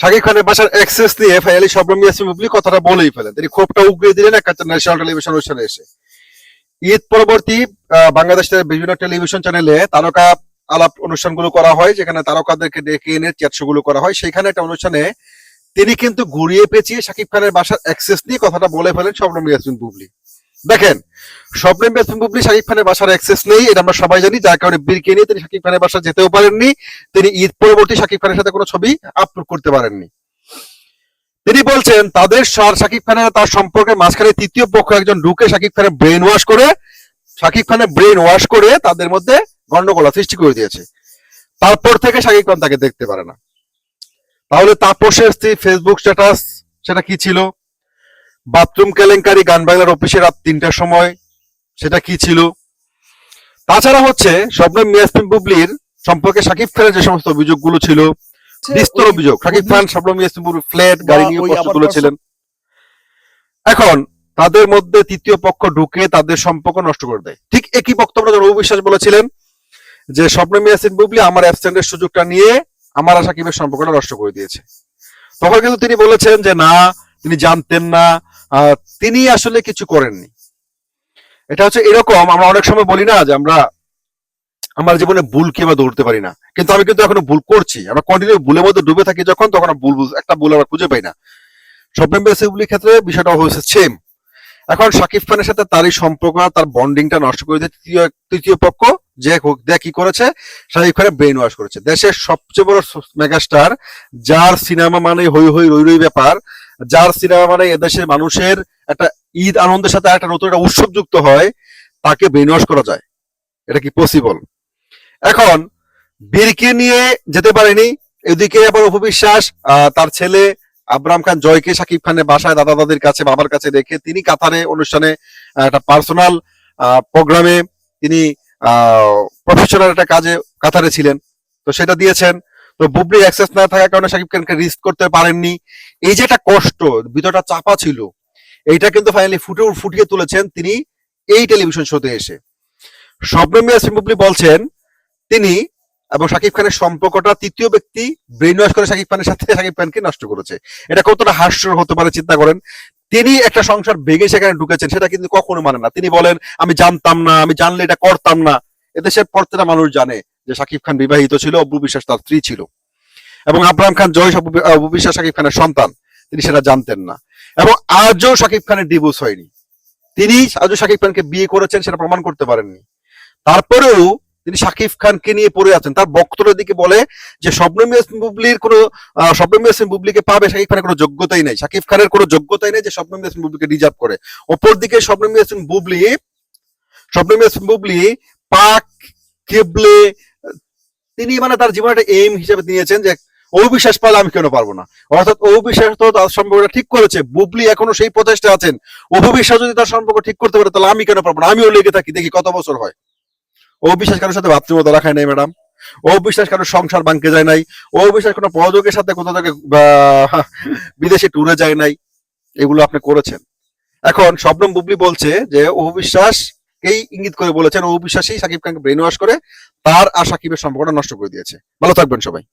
শাকিব খানের বাসার অ্যাক্সেস নিয়ে ফাইনালি শবনম ইয়াসমিন বুবলি কথাটা বলেই ফেলেন। তিনি ক্ষোভটা উগড়ে দিলেন একটা ন্যাশনাল টেলিভিশন অনুষ্ঠানে এসে। ঈদ পরবর্তী বাংলাদেশের বিভিন্ন টেলিভিশন চ্যানেলে তারকা আলাপ অনুষ্ঠানগুলো করা হয়, যেখানে তারকাদেরকে ডেকে এনে গুলো করা হয়। সেখানে একটা অনুষ্ঠানে তিনি কিন্তু ঘুরিয়ে পেঁচিয়ে শাকিব খানের বাসার অ্যাক্সেস নিয়ে কথাটা বলে ফেলেন শবনম ইয়াসমিন বুবলি। দেখেন ইয়াসমিন বুবলি শাকিব খানের বাসার অ্যাক্সেস নেই, এটা আমরা সবাই জানি, যার কারণে বীরকে নিয়ে তিনি শাকিব খানের বাসা যেতেও পারেননি, তিনি ঈদ পরবর্তী শাকিব খানের সাথে কোনো ছবি আপলোড করতে পারেননি। তিনি বলছেন, তাদের শাকিব খানের তার সম্পর্কে মাঝখানে তৃতীয় পক্ষ একজন ঢুকে শাকিব খানের ব্রেন ওয়াশ করে, শাকিব খানের ব্রেন ওয়াশ করে তাদের মধ্যে গন্ডগোলা সৃষ্টি করে দিয়েছে। তারপর থেকে শাকিব খান তাকে দেখতে পারে না। তাহলে তাপসের স্ত্রী ফেসবুক স্ট্যাটাস সেটা কি ছিল? বাথরুম কেলেঙ্কারি গান বাংলার অফিসে রাত তিনটার সময় সেটা কি ছিল? তাছাড়া হচ্ছে শবনম মিয়াসমিন বুবলির সম্পর্কে শাকিব খানের যে সমস্ত অভিযোগগুলো ছিল বিস্তর অভিযোগ। শাকিব খান শবনম মিয়াসমিন বুবলির ফ্ল্যাট গাড়ি নিয়ে প্রশ্ন তুলেছিলেন। এখন তাদের মধ্যে তৃতীয় পক্ষ ঢুকে তাদের সম্পর্ক নষ্ট করে দেয়। ঠিক একই বক্তব্য যখন অবিশ্বাস বলেছিলেন যে শবনম ইয়াসিন বুবলি আমার অ্যাবসেন্টের সুযোগটা নিয়ে আমার আর সাকিবের সম্পর্কটা নষ্ট করে দিয়েছে। তখন কিন্তু তিনি বলেছেন যে না তিনি জানতেন না তিনি আসলে কিছু করেননি। এটা হচ্ছে এরকম, আমরা অনেক সময় বলি না যে আমরা, আমার জীবনে ভুল কি আমরা ধরতে পারি না। কিন্তু আমি কিন্তু এখনও ভুল করছি। আমরা কন্টিনিউ ভুলের মধ্যে ডুবে থাকি যখন, তখন ভুল একটা ভুল আমরা খুঁজে পাই না। স্বপ্ন বেসিবলির ক্ষেত্রে বিষয়টা হয়েছে সেম এখন শাকিব খানের সাথে তারই সম্পর্ক তার বন্ডিংটা নষ্ট করে তৃতীয় তৃতীয় পক্ষ যে দেখ কি করেছে শাকিব খানের ব্রেন ওয়াশ করেছে। দেশের সবচেয়ে বড় মেগাস্টার যার সিনেমা মানে হই হই, রই রই ব্যাপার যার সিনেমা মানে এদেশের মানুষের একটা ঈদ আনন্দের সাথে একটা নতুন একটা উৎসব যুক্ত হয়, তাকে ব্রেন ওয়াশ করা যায়। এটা কি পসিবল এখন, বীরকে নিয়ে যেতে পারেনি, এদিকে আবার উপবিশ্বাস তার ছেলে আবরাম খান, জয়কে শাকিব খানের বাসায় দাদা দাদির কাছে, বাবার কাছে রেখে তিনি কাতারে অনুষ্ঠানে একটা পার্সোনাল প্রোগ্রামে তিনি প্রফেশনাল একটা কাজে কাতারে ছিলেন। তো সেটা দিয়েছেন তো বুবলি অ্যাক্সেস না থাকার কারণে শাকিব খানকে রিস্ক করতে পারেননি। এই যে একটা কষ্ট, ভিতরটা চাপা ছিল, এইটা কিন্তু ফাইনালি ফুটে ফুটিয়ে তুলেছেন তিনি এই টেলিভিশন শোতে এসে। শবনম ইয়াসমিন বুবলি বলছেন, তিনি এবং শাকিব খানের সম্পর্কটা তৃতীয় ব্যক্তি ব্রেন ওয়াশ করে শাকিব খানের সাথে শাকিব খানকে নষ্ট করেছে। এটা কতটা হাস্য হতে পারে চিন্তা করেন। তিনি একটা সংসার ভেঙে সেখানে ঢুকেছেন, সেটা কিন্তু কখনো মানে না। তিনি বলেন, আমি জানতাম না, আমি জানলে এটা করতাম না। এদেশের প্রত্যেকটা মানুষ জানে। যে শাকিব খান বিবাহিত ছিল অপু বিশ্বাস তার স্ত্রী ছিল। এবং আব্রাহাম খান জয় অপু বিশ্বাস শাকিব খানের সন্তান, তিনি সেটা জানতেন না। এবং আজও শাকিব খানের ডিভোর্স হয়নি। তিনি আজও শাকিব খানকে বিয়ে করেছেন, সেটা প্রমাণ করতে পারেননি। তারপরেও তিনি শাকিব খানকে নিয়ে পড়ে আছেন। তার বক্তব্যের দিকে বলে যে শবনম ইয়াসমিন বুবলির কোনো শবনম বুবলিকে পাবে শাকিব খানের কোনো যোগ্যতাই নাই। শাকিব খানের কোনো যোগ্যতাই নেই যে ইয়াসমিন বুবলিকে রিজার্ভ করে। অপর দিকে ইয়াসমিন বুবলি ইয়াসমিন বুবলি পাক কেবলে তিনি মানে তার জীবনে একটা এম হিসেবে নিয়েছেন যে অবিশ্বাস পালে আমি কেন পারব না। অর্থাৎ অবিশ্বাস তো তার সম্পর্কটা ঠিক করেছে। বুবলি এখনও সেই প্রচেষ্টা আছেন। অবিশ্বাস যদি তার সম্পর্ক ঠিক করতে পারে, তাহলে আমি কেন পারব না? আমিও লেগে থাকি, দেখি কত বছর হয়। অবিশ্বাস কারোর সাথে বাথরুমে তো রাখায় নাই, ম্যাডাম। অবিশ্বাস কারোর সংসার ভাঙতে যায় নাই। অবিশ্বাস কোনো পদকের সাথে কোথাও থেকে বিদেশে ট্যুরে যায় নাই। এগুলো আপনি করেছেন। এখন শবনম বুবলি বলছে যে অবিশ্বাস এই ইঙ্গিত করে বলেছেন অবিশ্বাসই সাকিব খানকে ব্রেন ওয়াশ করে, তার আর সাকিবের সম্পর্কটা নষ্ট করে দিয়েছে। ভালো থাকবেন সবাই।